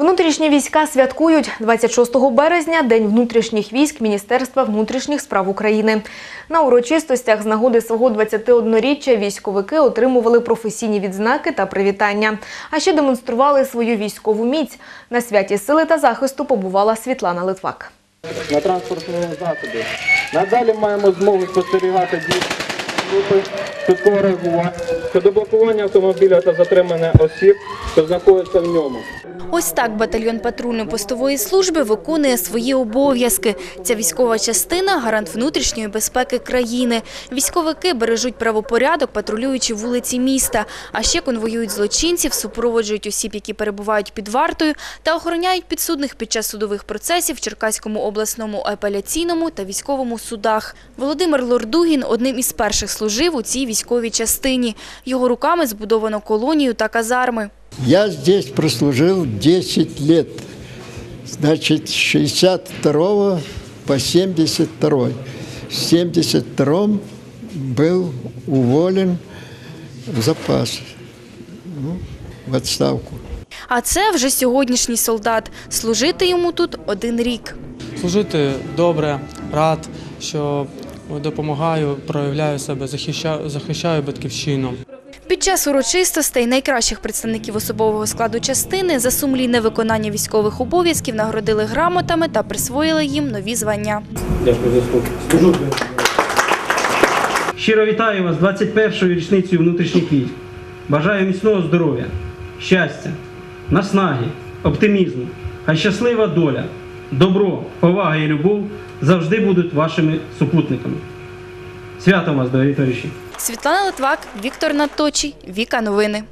Внутрішні війська святкують 26 березня День внутрішніх військ Міністерства внутрішніх справ України. На урочистостях з нагоди свого 21-річчя військовики отримували професійні відзнаки та привітання, а ще демонстрували свою військову міць. На святі сили та захисту побувала Світлана Литвак. на транспортному засобі. Надалі маємо змогу спостерігати дії групи швидкого реагування щодо блокування автомобіля та затримання осіб, що знаходяться в ньому. Ось так батальйон патрульно-постової служби виконує свої обов'язки. Ця військова частина – гарант внутрішньої безпеки країни. Військовики бережуть правопорядок, патрулюючи вулиці міста. А ще конвоюють злочинців, супроводжують осіб, які перебувають під вартою, та охороняють підсудних під час судових процесів в Черкаському обласному апеляційному та військовому судах. Володимир Лордугін одним із перших служив у цій військовій частині. Його руками збудовано колонію та казарми. Я здесь прослужил 10 лет. Значит, с 62 по 72. В 72 был уволен в запас, ну, в отставку. А це вже сьогоднішній солдат. Служити йому тут один рік. Служити добре, рад, що допомагаю, проявляю себе, захищаю, захищаю батьківщину. Під час урочистостей найкращих представників особового складу частини за сумлінне виконання військових обов'язків нагородили грамотами та присвоїли їм нові звання. Дякую за слуху. Щиро вітаю вас з 21-ю річницею внутрішніх військ. Бажаю міцного здоров'я, щастя, наснаги, оптимізму, хай щаслива доля, добро, повага і любов завжди будуть вашими супутниками. Свято вас, дорогі товариші! Світлана Литвак, Віктор Наточий, Віка Новини.